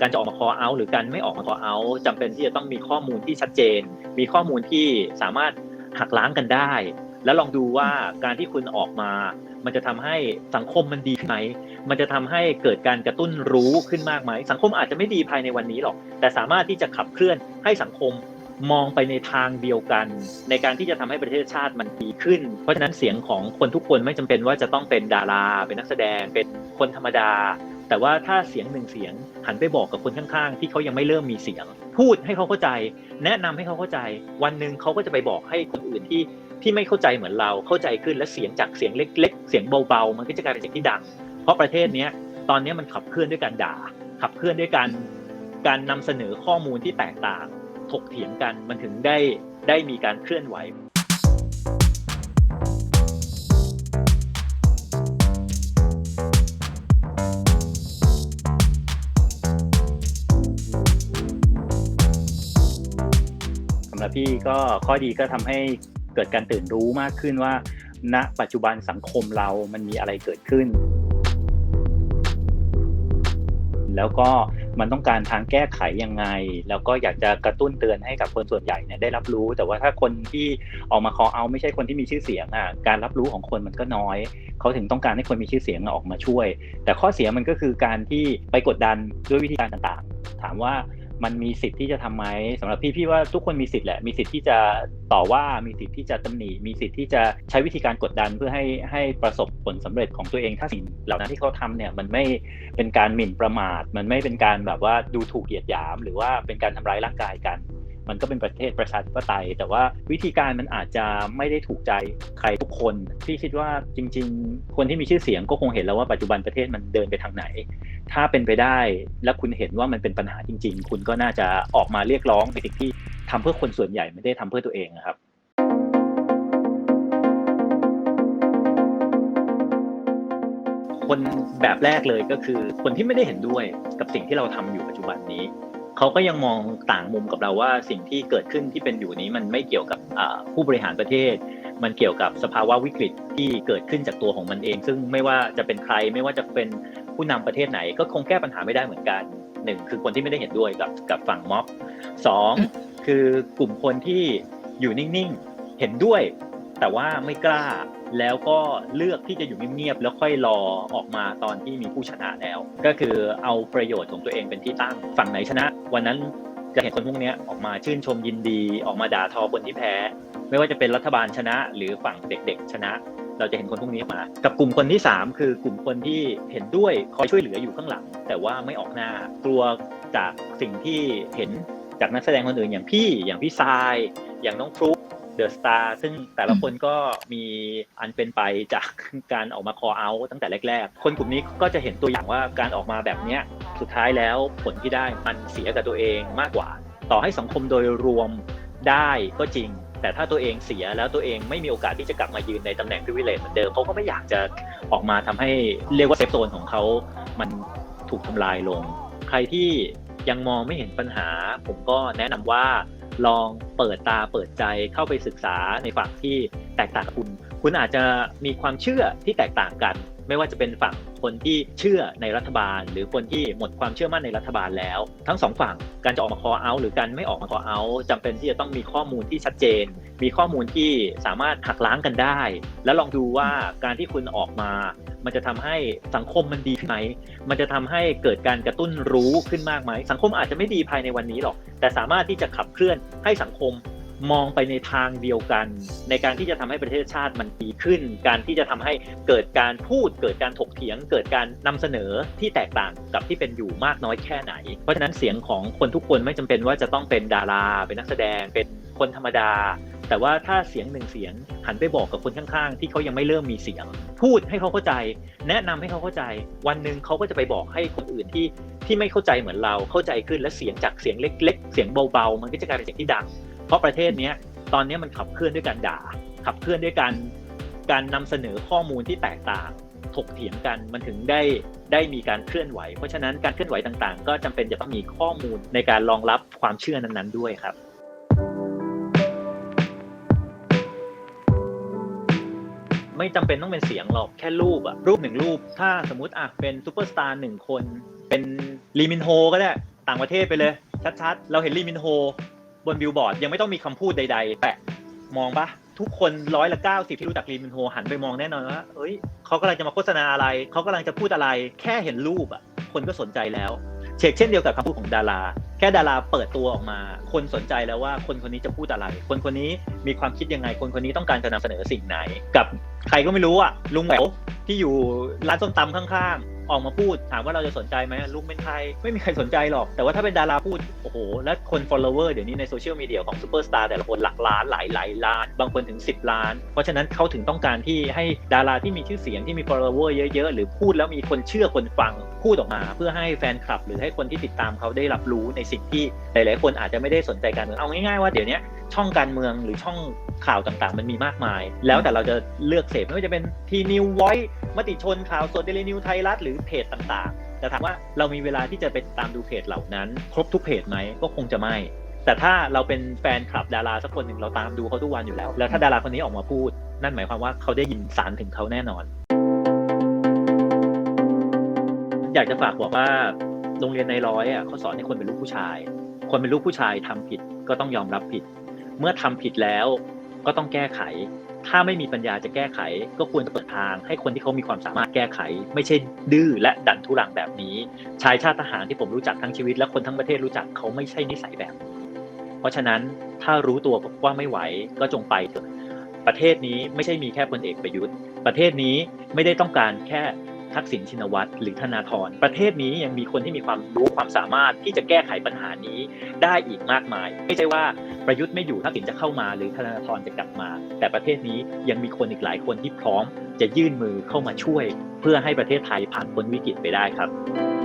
การจะออกมา call out หรือการไม่ออกมา call out จำเป็นที่จะต้องมีข้อมูลที่ชัดเจน มีข้อมูลที่สามารถหักล้างกันได้ แล้วลองดูว่าการที่คุณออกมา มันจะทำให้สังคมมันดีขึ้นไหม มันจะทำให้เกิดการกระตุ้นรู้ขึ้นมากไหม สังคมอาจจะไม่ดีภายในวันนี้หรอก แต่สามารถที่จะขับเคลื่อนให้สังคมมองไปในทางเดียวกัน ในการที่จะทำให้ประเทศชาติมันดีขึ้น เพราะฉะนั้นเสียงของคนทุกคนไม่จำเป็นว่าจะต้องเป็นดารา เป็นนักแสดง เป็นคนธรรมดา แต่ว่าถ้าเสียงหนึ่งเสียงหันไปบอกกับคนข้างๆ ที่เขายังไม่เริ่มมีเสียง พูดให้เขาเข้าใจ แนะนำให้เขาเข้าใจ วันหนึ่งเขาก็จะไปบอกให้คนอื่นที่ที่ไม่เข้าใจเหมือนเราเข้าใจขึ้นและเสียงจากเสียงเล็ก ๆ เสียงเบาๆ มันก็จะกลายเป็นเสียงที่ดัง เพราะประเทศเนี้ยตอนนี้มันขับเคลื่อนด้วยการด่า ขับเคลื่อนด้วยการการนำเสนอข้อมูลที่แตกต่าง ถกเถียงกันมันถึงได้ได้มีการเคลื่อนไหว สำหรับพี่ก็ข้อดีก็ทำให้เกิดการตื่นรู้มากขึ้นว่า ณปัจจุบันสังคมเรามันมีอะไรเกิดขึ้น แล้วก็มันต้องการทางแก้ไขยังไง แล้วก็อยากจะกระตุ้นเตือนให้กับคนส่วนใหญ่เนี่ยได้รับรู้ แต่ว่าถ้าคนที่ออกมาคอเอาไม่ใช่คนที่มีชื่อเสียงอะการรับรู้ของคนมันก็น้อย เขาถึงต้องการให้คนมีชื่อเสียงออกมาช่วย แต่ข้อเสียมันก็คือการที่ไปกดดันด้วยวิธีการต่างๆ ถามว่า มันมีสิทธิ์ที่จะทำไหมสำหรับพี่พี่ว่าทุกคนมีสิทธิ์แหละมีสิทธิ์ที่จะต่อว่ามีสิทธิ์ที่จะตำหนิมีสิทธิ์ที่จะใช้วิธีการกดดันเพื่อให้ให้ประสบผลสำเร็จของตัวเองถ้าสิ่งเหล่านั้นที่เขาทำเนี่ยมันไม่เป็นการหมิ่นประมาท มันไม่เป็นการแบบว่าดูถูกเหยียดหยาม หรือว่าเป็นการทำร้ายร่างกายกัน มันก็เป็นประเทศประชาธิปไตย แต่ว่าวิธีการมันอาจจะไม่ได้ถูกใจใครทุกคนพี่คิดว่าจริง ๆ คนที่มีชื่อเสียงก็คงเห็นแล้วว่าปัจจุบันประเทศมันเดินไปทางไหน ถ้าเป็นไปได้ และคุณเห็นว่ามันเป็นปัญหาจริง ๆ คุณก็น่าจะออกมาเรียกร้องในสิ่งที่ทำเพื่อคนส่วนใหญ่ไม่ได้ทำเพื่อตัวเองนะครับ คนแบบแรกเลยก็คือ คนที่ไม่ได้เห็นด้วยกับสิ่งที่เราทำอยู่ปัจจุบันนี้เขาก็ยังมองต่างมุมกับเราว่าสิ่งที่เกิดขึ้นที่เป็นอยู่นี้มันไม่เกี่ยวกับผู้บริหารประเทศ มันเกี่ยวกับสภาวะวิกฤตที่เกิดขึ้นจากตัวของมันเอง ซึ่งไม่ว่าจะเป็นใครไม่ว่าจะเป็นผู้นำประเทศไหน ก็คงแก้ปัญหาไม่ได้เหมือนกันหนึ่งคือคนที่ไม่ได้เห็นด้วยกับกับฝั่งม็อบสองคือกลุ่มคนที่อยู่นิ่งๆเห็นด้วย แต่ว่าไม่กล้าแล้วก็เลือกที่จะอยู่เงียบๆแล้วค่อยรอออกมาตอนที่มีผู้ชนะแล้ว ก็คือเอาประโยชน์ของตัวเองเป็นที่ตั้งฝั่งไหนชนะ วันนั้นจะเห็นคนพวกนี้ออกมาชื่นชมยินดีออกมาด่าทอคนที่แพ้ ไม่ว่าจะเป็นรัฐบาลชนะ หรือฝั่งเด็กๆชนะ เราจะเห็นคนพวกนี้มา กับกลุ่มคนที่ 3 คือกลุ่มคนที่เห็นด้วยคอยช่วยเหลืออยู่ข้างหลัง แต่ว่าไม่ออกหน้ากลัวจากสิ่งที่เห็นจากนักแสดงคนอื่นอย่างพี่อย่างพี่ทราย อย่างน้องฟลุ๊กเดอะสตาร์ซึ่งแต่ละคนก็มีอันเป็นไปจากการออกมาคอเอาตั้งแต่แรก ๆ คนกลุ่มนี้ก็จะเห็นตัวอย่างว่าการออกมาแบบนี้สุดท้ายแล้วผลที่ได้มันเสียกับตัวเองมากกว่า ต่อให้สังคมโดยรวมได้ก็จริง แต่ถ้าตัวเองเสียแล้วตัวเองไม่มีโอกาสที่จะกลับมายืนในตำแหน่งพิเวเลตเหมือนเดิมเขาก็ไม่อยากจะออกมาทำให้เรียกว่าเซฟโซนของเขา มันถูกทำลายลง ใครที่ยังมองไม่เห็นปัญหา ผมก็แนะนำว่าลองเปิดตาเปิดใจเข้าไปศึกษาในฝั่งที่แตกต่างกับคุณ คุณอาจจะมีความเชื่อที่แตกต่างกัน ไม่ว่าจะเป็นฝั่งคนที่เชื่อในรัฐบาล หรือคนที่หมดความเชื่อมั่นในรัฐบาลแล้ว ทั้งสองฝั่งการจะออกมาคอเอาหรือการไม่ออกมาคอเอาจำเป็นที่จะต้องมีข้อมูลที่ชัดเจน มีข้อมูลที่สามารถหักล้างกันได้ แล้วลองดูว่าการที่คุณออกมา มันจะทำให้สังคมมันดีขึ้นไหมมันจะทำให้เกิดการกระตุ้นรู้ขึ้นมากไหมสังคมอาจจะไม่ดีภายในวันนี้หรอก แต่สามารถที่จะขับเคลื่อนให้สังคม มองไปในทางเดียวกัน ในการที่จะทำให้ประเทศชาติมันดีขึ้น การที่จะทำให้เกิดการพูด เกิดการถกเถียง เกิดการนำเสนอที่แตกต่างกับที่เป็นอยู่มากน้อยแค่ไหน เพราะฉะนั้นเสียงของคนทุกคนไม่จำเป็นว่าจะต้องเป็นดารา เป็นนักแสดงเป็นคนธรรมดา แต่ว่าถ้าเสียงหนึ่งเสียงหันไปบอกกับคนข้างๆ ที่เขายังไม่เริ่มมีเสียง พูดให้เขาเข้าใจ แนะนำให้เขาเข้าใจ วันหนึ่งเขาก็จะไปบอกให้คนอื่นที่ที่ไม่เข้าใจเหมือนเราเข้าใจขึ้นและเสียงจากเสียงเล็ก ๆ เสียงเบาๆ มันก็จะกลายเป็นเสียงที่ดัง เพราะประเทศนี้ตอนนี้มันขับเคลื่อนด้วยการด่า ขับเคลื่อนด้วยการการนำเสนอข้อมูลที่แตกต่างถกเถียงกันมันถึงได้ได้มีการเคลื่อนไหว เพราะฉะนั้นการเคลื่อนไหวต่างๆ ก็จำเป็นจะต้องมีข้อมูลในการรองรับความเชื่อนั้นๆด้วยครับไม่จำเป็นต้องเป็นเสียงหรอกแค่รูปอะรูปหนึ่งรูป ถ้าสมมติอะเป็นซูเปอร์สตาร์หนึ่งคน เป็นลีมินโฮก็ได้ ต่างประเทศไปเลย ชัดๆ เราเห็นลีมินโฮ บนบิลบอร์ดยังไม่ต้องมีคำพูดใด ๆแปะมองปะทุกคนร้อยละเก้าสิบที่รู้จักลีมินโฮหันไปมองแน่นอนว่าเอ้ยเขากำลังจะมาโฆษณาอะไรเขากำลังจะพูดอะไร แค่เห็นรูปอะคนก็สนใจแล้วเชกเช่นเดียวกับคำพูดของดารา แค่ดาราเปิดตัวออกมา คนสนใจแล้วว่าคนคนนี้จะพูดอะไร คนคนนี้มีความคิดยังไง คนคนนี้ต้องการจะนำเสนอสิ่งไหน กับใครก็ไม่รู้อะลุงแหววที่อยู่ร้านส้มตำข้างๆ ออกมาพูดถามว่าเราจะสนใจไหมลุงเป็นใครไม่มีใครสนใจหรอก แต่ว่าถ้าเป็นดาราพูด โอ้โห และคน follower เดี๋ยวนี้ในโซเชียลมีเดียของซูเปอร์สตาร์แต่ละคนหลักล้านหลายหลายล้าน บางคนถึง 10 ล้าน เพราะฉะนั้นเขาถึงต้องการที่ให้ดาราที่มีชื่อเสียงที่มี follower เยอะๆ หรือพูดแล้วมีคนเชื่อคนฟังพูดออกมา เพื่อให้แฟนคลับ หรือให้คนที่ติดตามเขาได้รับรู้ในสิ่งที่หลายๆ คนอาจจะไม่ได้สนใจการเมืองเอาง่ายๆว่าเดี๋ยวนี้ช่องการเมืองหรือช่อง ข่าวต่างๆ มันมีมากมาย แล้วแต่เราจะเลือกเสพไม่ว่าจะเป็นทีนิวไวมติชนข่าวสดเดลินิวไทยรัฐหรือเพจต่างๆ แต่ถามว่าเรามีเวลาที่จะไปตามดูเพจเหล่านั้น ครบทุกเพจไหมก็คงจะไม่แต่ถ้าเราเป็นแฟนคลับดาราสักคนหนึ่งเราตามดูเขาทุกวันอยู่แล้ว แล้วถ้าดาราคนนี้ออกมาพูด นั่นหมายความว่าเขาได้ยินสารถึงเขาแน่นอน อยากจะฝากบอกว่าโรงเรียนในร้อยอะเขาสอนให้คนเป็นลูกผู้ชาย คนเป็นลูกผู้ชายทำผิดก็ต้องยอมรับผิด เมื่อทำผิดแล้ว ก็ต้องแก้ไข ถ้าไม่มีปัญญาจะแก้ไข ก็ควรจะเปิดทาง ให้คนที่เขามีความสามารถแก้ไข ไม่ใช่ดื้อและดันทุรังแบบนี้ ชายชาติทหารที่ผมรู้จักทั้งชีวิต และคนทั้งประเทศรู้จักเขาไม่ใช่นิสัยแบบนี้เพราะฉะนั้นถ้ารู้ตัวว่าไม่ไหวก็จงไปเถอะประเทศนี้ไม่ใช่มีแค่พลเอกประยุทธ์ ประเทศนี้ไม่ได้ต้องการแค่ ทักษิณชินวัตรหรือธนาธรประเทศนี้ยังมีคนที่มีความรู้ความสามารถที่จะแก้ไขปัญหานี้ได้อีกมากมาย ไม่ใช่ว่าประยุทธ์ไม่อยู่ทักษิณจะเข้ามาหรือธนาธรจะกลับมา แต่ประเทศนี้ยังมีคนอีกหลายคนที่พร้อม จะยื่นมือเข้ามาช่วย เพื่อให้ประเทศไทยผ่านพ้นวิกฤตไปได้ครับ